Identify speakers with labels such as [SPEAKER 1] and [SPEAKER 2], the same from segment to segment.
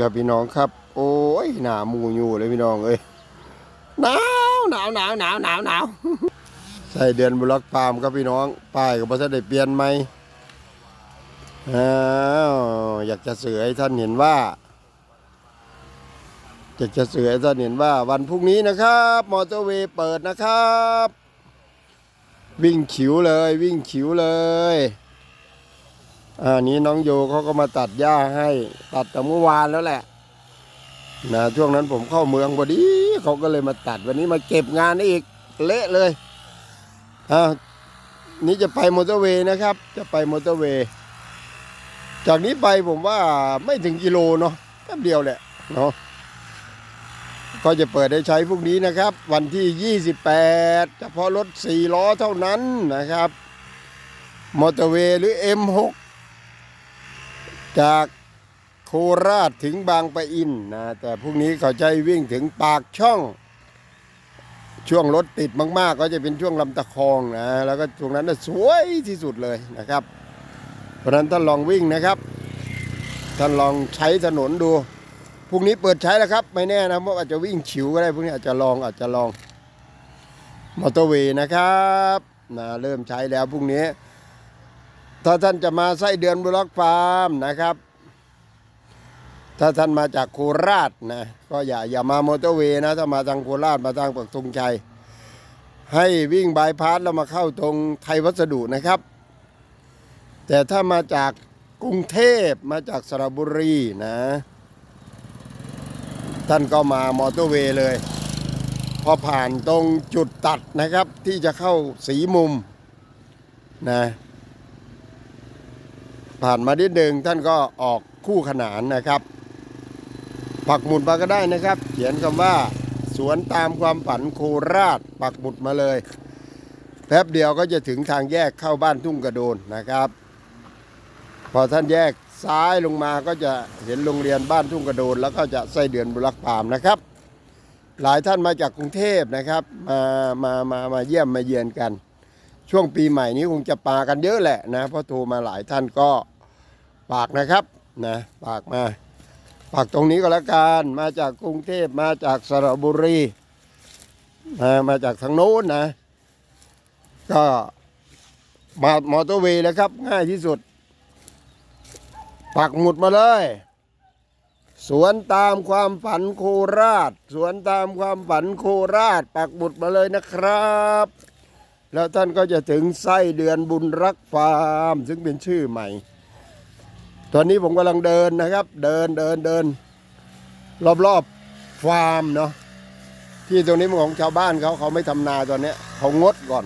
[SPEAKER 1] ครับพี่น้องครับ โอ้ยหนาวมูอยู่เลยพี่น้องเอ้ยหนาวหนาวหนาวหนาวหนาวหนาวใส่เดือนบุรักพามครับพี่น้องป้ายกับพระได้เปลี่ยนไหมอ้าวอยากจะเสือให้ท่านเห็นว่า อยากจะเสือให้ท่านเห็นว่า วันพรุ่งนี้นะครับ มอเตอร์เวย์เปิดนะครับ วิ่งขิวเลย วิ่งขิวเลย อ่านี้น้องโยเขาก็มาตัดหญ้าให้ตัดแต่เมื่อวานแล้วแหละนะช่วงนั้นผมเข้าเมืองพอดีเขาก็เลยมาตัดวันนี้มาเก็บงานอีกเละเลยอ่านี่จะไปมอเตอร์เวย์นะครับ จะไปมอเตอร์เวย์จากนี้ไปผมว่าไม่ถึงกิโลเนาะแป๊บเดียวแหละเนาะก็จะเปิดให้ใช้พรุ่งนี้นะครับ วันที่ 28 เฉพาะรถ 4 ล้อเท่านั้นนะครับ มอเตอร์เวย์หรือ M6 จากโคราชถึงบางปะอินนะแต่พรุ่งนี้เขาให้วิ่งถึงปากช่อง ช่วงรถติดมาก ๆ ก็จะเป็นช่วงลำตะคองนะแล้วก็ช่วงนั้นน่ะสวยที่สุดเลยนะครับ เพราะฉะนั้นท่านลองวิ่งนะครับ ท่านลองใช้ถนนดูพรุ่งนี้เปิดใช้แล้วครับไม่แน่นะว่าอาจจะวิ่งฉิวก็ได้พรุ่งนี้อาจจะลองอาจจะลองมอเตอร์เวย์นะครับนะเริ่มใช้แล้วพรุ่งนี้ ถ้าท่านจะมาไส้เดือนบล็อกฟาร์มนะครับ ถ้าท่านมาจากโคราชนะก็อย่าอย่ามามอเตอร์เวย์นะ ถ้ามาทางโคราชมาทางปักธงชัย ให้วิ่งบายพาสแล้วมาเข้าตรงไทยวัสดุนะครับ แต่ถ้ามาจากกรุงเทพมาจากสระบุรีนะ ท่านก็มามอเตอร์เวย์เลย พอผ่านตรงจุดตัดนะครับที่จะเข้าสีมุมนะ ผ่านมานิดหนึ่งท่านก็ออกคู่ขนานนะครับ ปักหมุดมาก็ได้นะครับ เขียนคำว่า สวนตามความฝันโคราช ปักหมุดมาเลยแป๊บเดียวก็จะถึงทางแยกเข้าบ้านทุ่งกระโดนนะครับ พอท่านแยกซ้ายลงมาก็จะเห็นโรงเรียนบ้านทุ่งกระโดน แล้วก็จะไส้เดือนบุรักพามนะครับ หลายท่านมาจากกรุงเทพนะครับมามามามาเยี่ยมมาเยือนกัน ช่วงปีใหม่นี้คงจะปากันเยอะแหละนะเพราะโทรมาหลายท่านก็ ปากนะครับนะปากมา ปากตรงนี้ก็แล้วกันมาจากกรุงเทพมาจากสระบุรีมามาจากทางโน้นนะ ก็มามอเตอร์เวย์แล้วครับ ง่ายที่สุด ปักหมุดมาเลย สวนตามความฝันโคราช สวนตามความฝันโคราช ปักหมุดมาเลยนะครับ แล้วท่านก็จะถึงไส้เดือนบุญรักฟาร์ม ซึ่งเป็นชื่อใหม่ ตอนนี้ผมกำลังเดินนะครับ เดินเดินเดิน รอบๆฟาร์มเนาะที่ตรงนี้มันของชาวบ้านเขาเขาไม่ทำนาตอนเนี้ยเขางดก่อน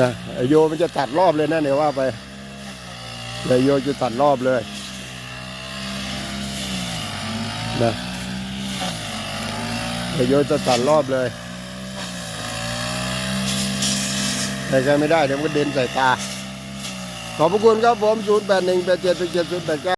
[SPEAKER 1] นะโยมันจะตัดรอบเลยนะเนี่ยว่าไปไอ้โยจะตัดรอบเลยนะไอ้โยจะตัดรอบเลยใส่ใจไม่ได้เดี๋ยวมันก็เด่นใส่ตา ขอบพระคุณครับผม 0 8 1 8 7 7 0 8 9